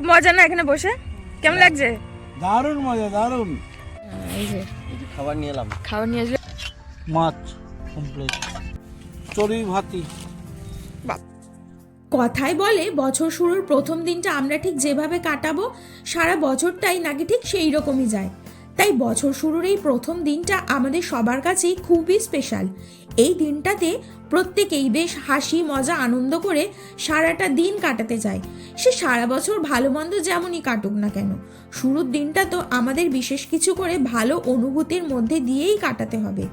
খুব মজা না এখানে বসে? কেমন লাগছে? দারুণ মজা দারুণ। এই যে খাবার নিয়ে এলাম। খাবার নিয়ে আসবে মাছ কমপ্লিট চড়ি ভাতি। কথায় বলে বছর শুরুর প্রথম দিনটা আমরা ঠিক যেভাবে কাটাবো সারা বছরটাই নাকি ঠিক সেই রকমই যায়। তাই বছর শুরুর এই প্রথম দিনটা আমাদের সবার কাছেই খুবই স্পেশাল এই দিনটাতে প্রত্যেকেই বেশ হাসি, মজা, আনন্দ করে সারাটা দিন কাটাতে যায় সে সারা বছর ভালো মন্দ যেমনই কাটুক না কেন, শুরুর দিনটা তো আমাদের বিশেষ কিছু করে ভালো অনুভূতির মধ্যে দিয়েই কাটাতে হবে।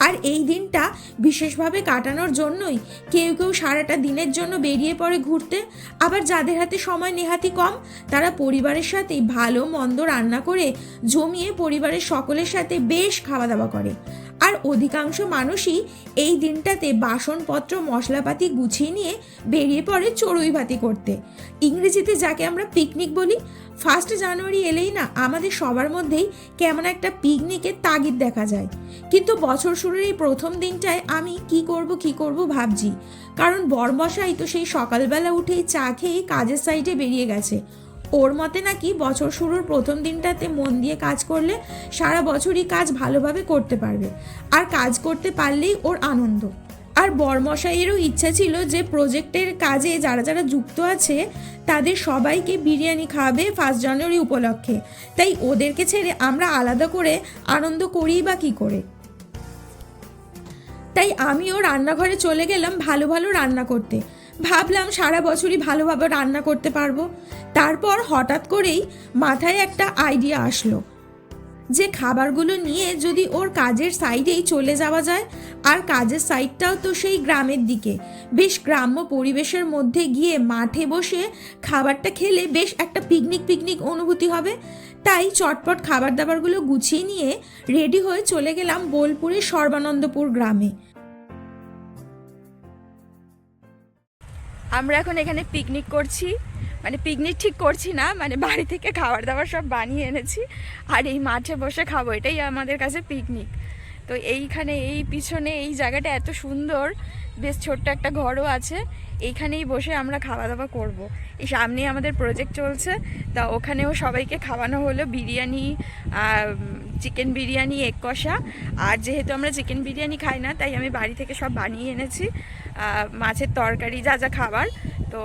আর এই দিনটা বিশেষভাবে কাটানোর জন্যই কেউ কেউ সারাটা দিনের জন্য বেরিয়ে পড়ে ঘুরতে। আবার যাদের হাতে সময় নেহাতি কম, তারা পরিবারের সাথে ভালো, মন্দ রান্না করে জমিয়ে পরিবারের সকলের সাথে বেশ খাওয়া দাওয়া করে। আর অধিকাংশ মানুষই এই দিনটাতে বাসনপত্র, মশলাপাতি গুছিয়ে নিয়ে বেরিয়ে পড়ে চড়ুই ভাতি করতে। ইংরেজিতে যাকে আমরা পিকনিক বলি ফার্স্ট জানুয়ারি এলেই না আমাদের সবার মধ্যেই কেমন একটা পিকনিকের তাগিদ দেখা যায়। কিন্তু বছর শুরুর এই প্রথম দিনটায় আমি কি করব কি করব ভাবছি। কারণ বরমশাই তো সেই সকালবেলা উঠেই চা খেয়ে কাজের সাইডে বেরিয়ে গেছে। ওর মতে নাকি বছর শুরুর প্রথম দিনটাতে মন দিয়ে কাজ করলে সারা বছরই কাজ ভালোভাবে করতে পারবে। আর কাজ করতে পারলেই ওর আনন্দ। আর বরমশাইয়েরও ইচ্ছা ছিল যে প্রজেক্টের কাজে যারা যারা যুক্ত আছে, তাদের সবাইকে বিরিয়ানি খাওয়াবে ফার্স্ট জানুয়ারি উপলক্ষে। তাই ওদেরকে ছেড়ে আমরা আলাদা করে আনন্দ করি বা কী করে? তাই আমিও রান্নাঘরে চলে গেলাম ভালো ভালো রান্না করতে। ভাবলাম সারা বছরই ভালোভাবে রান্না করতে পারব। তারপর হঠাৎ করেই মাথায় একটা আইডিয়া আসলো। যে খাবারগুলো নিয়ে যদি ওর কাজের সাইডেই চলে যাওয়া যায়, আর কাজের সাইডটাও তো সেই গ্রামের দিকে। বেশ গ্রাম্য পরিবেশের মধ্যে গিয়ে মাঠে বসে খাবারটা খেলে বেশ একটা পিকনিক পিকনিক অনুভূতি হবে। তাই চটপট খাবার দাবারগুলো গুছিয়ে নিয়ে রেডি হয়ে চলে গেলাম বোলপুরের সর্বানন্দপুর গ্রামে। আমরা এখন এখানে পিকনিক করছি। মানে পিকনিক ঠিক করছি না মানে বাড়ি থেকে খাবার দাবার সব বানিয়ে এনেছি। আর এই মাঠে বসে খাব, এটাই আমাদের কাছে পিকনিক তো এইখানে, এই পিছনে, এই জায়গাটা এত সুন্দর। বেশ ছোট্ট একটা ঘরও আছে। এইখানেই বসে আমরা খাওয়া দাওয়া করব। এই সামনেই আমাদের প্রজেক্ট চলছে। তা ওখানেও সবাইকে খাওয়ানো হলো বিরিয়ানি চিকেন বিরিয়ানি এক কষা। আর যেহেতু আমরা চিকেন বিরিয়ানি খাই না তাই আমি বাড়ি থেকে সব বানিয়ে এনেছি। মাছের তরকারি যা যা খাবার। তো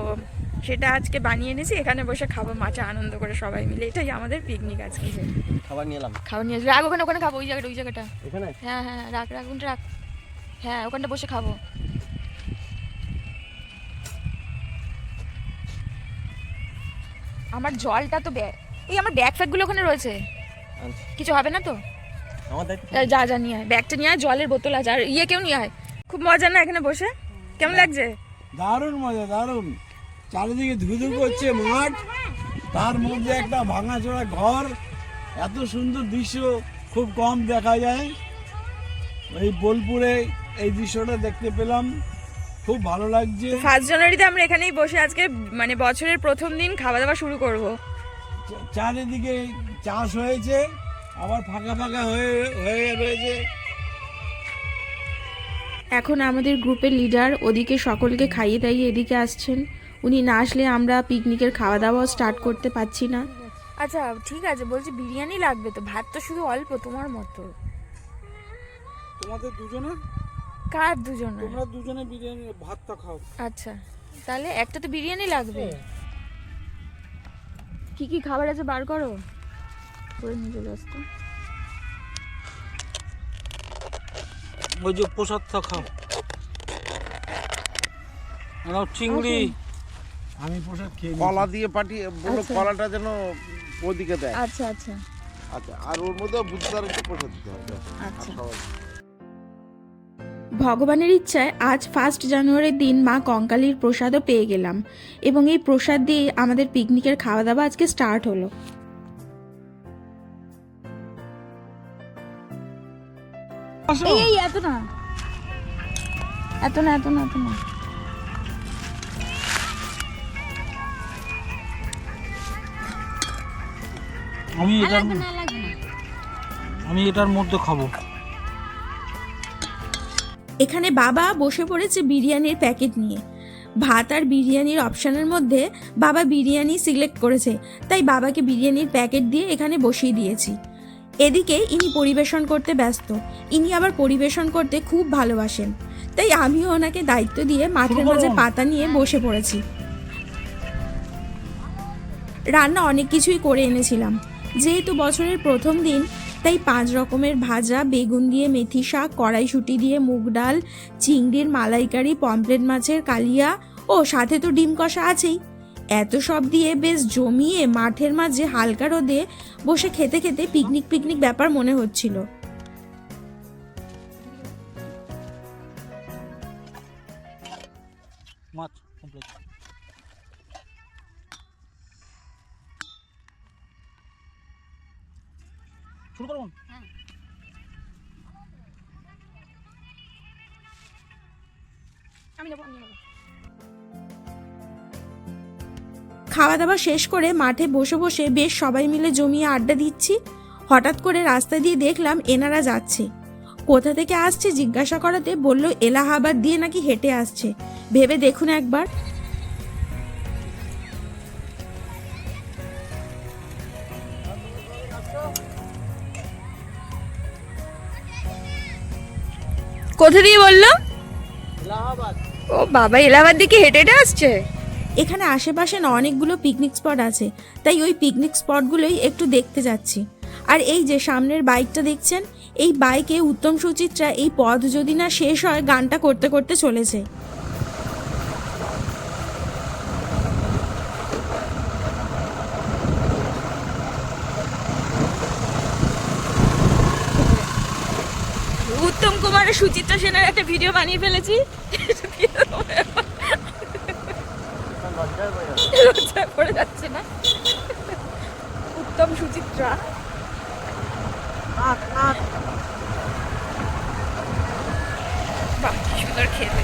সেটা আজকে বানিয়ে এনেছি। এখানে বসে খাব মাছে আনন্দ করে সবাই মিলে। এটাই আমাদের পিকনিক আজকে। খাবার নিয়ে এলাম। খাবার নিয়ে আসবে রাখ ওখানে ওখানে খাব ওই জায়গাটা ওই জায়গাটা। এখানে? হ্যাঁ হ্যাঁ রাখ রাখ ওখানটা রাখ হ্যাঁ ওখানটা বসে খাব। আমার জলটা তো এই আমার ব্যাগ ফ্যাগগুলো ওখানে রয়েছে। কিছু হবে না তো? যা যা নিয়ে আয়। ব্যাগটা নিয়ে আয় জলের বোতল আছে। আর ইয়ে কেউ নিয়ে আয়। খুব মজা না এখানে বসে? কেমন লাগছে? দারুণ মজা দারুণ। চারিদিকে ধুধু করছে মাঠ। তার মধ্যে একটা ভাঙাচোরা ঘর। এত সুন্দর দৃশ্য খুব কম দেখা যায়। এই বোলপুরে এই দৃশ্যটা দেখতে পেলাম। খুব ভালো লাগছে। ফার্স্ট জানুয়ারিতে আমরা এখানেই বসে আজকে মানে বছরের প্রথম দিন খাওয়া দাওয়া শুরু করব। চা- চারিদিকে চাষ হয়েছে আবার ফাঁকা ফাঁকা হয়ে হয়ে রয়েছে। এখন আমাদের গ্রুপের লিডার ওদিকে সকলকে খাইয়ে দাইয়ে এদিকে আসছেন। উনি না আসলে আমরা পিকনিকের খাওয়া দাওয়া স্টার্ট করতে পারছি না। আচ্ছা ঠিক আছে বলছি বিরিয়ানি লাগবে তো ভাত তো শুধু অল্প তোমার মতো। তোমাদের দুজনে কার দুজন তোমরা দুজনে বিরিয়ানি ভাতটা খাও। আচ্ছা তাহলে একটা তো বিরিয়ানি লাগবে। কি কি খাবার আছে বার করো? করে নিয়ে চলে আসতো। ওই যে প্রসাদটা খাও। নাও চিংড়ি। আমি প্রসাদ খেয়ে কলা দিয়ে পাঠিয়ে বলল আচ্ছা। কলাটা যেন ওদিকে দেয়। আচ্ছা আচ্ছা। আচ্ছা আর ওর মধ্যে বুদ্ধদার একটু প্রসাদ দিতে হবে। আচ্ছা। ভগবানের ইচ্ছায় আজ ফার্স্ট জানুয়ারির দিন মা কঙ্কালীর প্রসাদও পেয়ে গেলাম। এবং এই প্রসাদ দিয়ে আমাদের পিকনিকের খাওয়া দাওয়া আজকে স্টার্ট হলো। এই এত না। এত না এত না এত না। আমি এটার আমি এটার মধ্যে খাব। এখানে বাবা বসে পড়েছে বিরিয়ানির প্যাকেট নিয়ে। ভাত আর বিরিয়ানির অপশানের মধ্যে বাবা বিরিয়ানি সিলেক্ট করেছে তাই বাবাকে বিরিয়ানির প্যাকেট দিয়ে এখানে বসিয়ে দিয়েছি। এদিকে ইনি পরিবেশন করতে ব্যস্ত ইনি আবার পরিবেশন করতে খুব ভালোবাসেন তাই আমিও ওনাকে দায়িত্ব দিয়ে মাঠের মাঝে পাতা নিয়ে বসে পড়েছি। রান্না অনেক কিছুই করে এনেছিলাম। যেহেতু বছরের প্রথম দিন তাই পাঁচ রকমের ভাজা, বেগুন দিয়ে মেথি শাক, কড়াইশুঁটি দিয়ে মুগ ডাল, চিংড়ির মালাইকারি পমপ্লেট মাছের কালিয়া ও সাথে তো ডিম কষা আছেই। এত সব দিয়ে বেশ জমিয়ে মাঠের মাঝে হালকা রোদে বসে খেতে খেতে পিকনিক পিকনিক ব্যাপার মনে হচ্ছিল। মাছ শুরু করুন খাওয়া দাওয়া শেষ করে মাঠে বসে বসে বেশ সবাই মিলে জমিয়ে আড্ডা দিচ্ছি। হঠাৎ করে রাস্তা দিয়ে দেখলাম এনারা যাচ্ছে। কোথা থেকে আসছে জিজ্ঞাসা করাতে বলল এলাহাবাদ দিয়ে নাকি হেঁটে আসছে। ভেবে দেখুন একবার। কোথা দিয়ে বলল? ও বাবা এলাহাবাদ দিকে হেঁটে হেঁটে আসছে? এখানে আশেপাশে না অনেকগুলো পিকনিক স্পট আছে তাই ওই পিকনিক স্পটগুলোই একটু দেখতে যাচ্ছি। আর এই যে সামনের বাইকটা দেখছেন এই বাইকে উত্তম সুচিত্রা এই পথ যদি না শেষ হয় গানটা করতে করতে চলেছে। উত্তম কুমার সুচিত্রা সেনের একটা ভিডিও বানিয়ে ফেলেছি। যাচ্ছে না। উত্তম সুচিত্রা। বাহ সুন্দর খেতে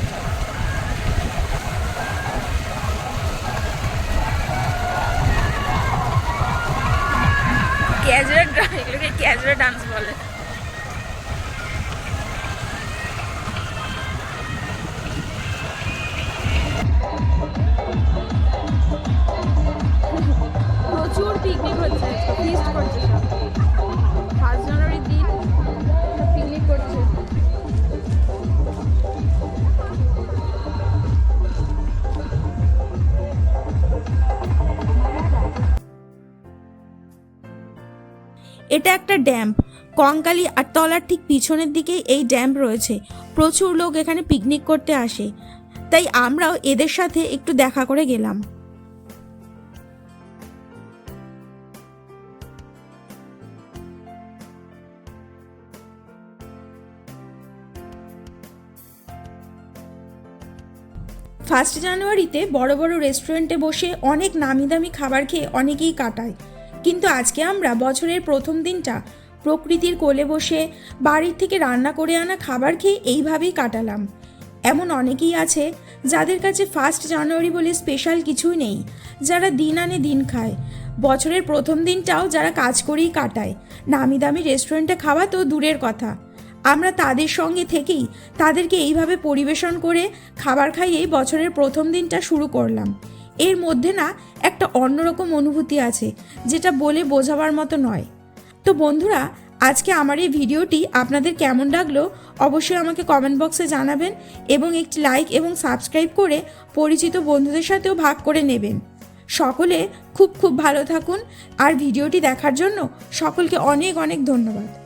ক্যাজরা এগুলোকে ক্যাজরা ডান্স বলে। এটা একটা ড্যাম্প কঙ্কালি আর তলার ঠিক পিছনের দিকেই এই ড্যাম্প রয়েছে। প্রচুর লোক এখানে পিকনিক করতে আসে। তাই আমরাও এদের সাথে একটু দেখা করে গেলাম। ফার্স্ট জানুয়ারিতে বড় বড় রেস্টুরেন্টে বসে অনেক নামি দামি খাবার খেয়ে অনেকেই কাটায়। কিন্তু আজকে আমরা বছরের প্রথম দিনটা প্রকৃতির কোলে বসে বাড়ির থেকে রান্না করে আনা খাবার খেয়ে এইভাবেই কাটালাম। এমন অনেকেই আছে যাদের কাছে ফার্স্ট জানুয়ারি বলে স্পেশাল কিছুই নেই, যারা দিন আনে দিন খায়। বছরের প্রথম দিনটাও যারা কাজ করেই কাটায়। নামি দামি রেস্টুরেন্টে খাওয়া তো দূরের কথা। আমরা তাদের সঙ্গে থেকেই তাদেরকে এইভাবে পরিবেশন করে খাবার খাইয়েই বছরের প্রথম দিনটা শুরু করলাম। এর মধ্যে না একটা অন্যরকম অনুভূতি আছে, যেটা বলে বোঝাবার মতো নয়। তো বন্ধুরা, আজকে আমার এই ভিডিওটি আপনাদের কেমন লাগল অবশ্যই আমাকে কমেন্ট বক্সে জানাবেন এবং একটি লাইক এবং সাবস্ক্রাইব করে পরিচিত বন্ধুদের সাথেও ভাগ করে নেবেন। সকলে খুব খুব ভালো থাকুন, আর ভিডিওটি দেখার জন্য সকলকে অনেক অনেক ধন্যবাদ।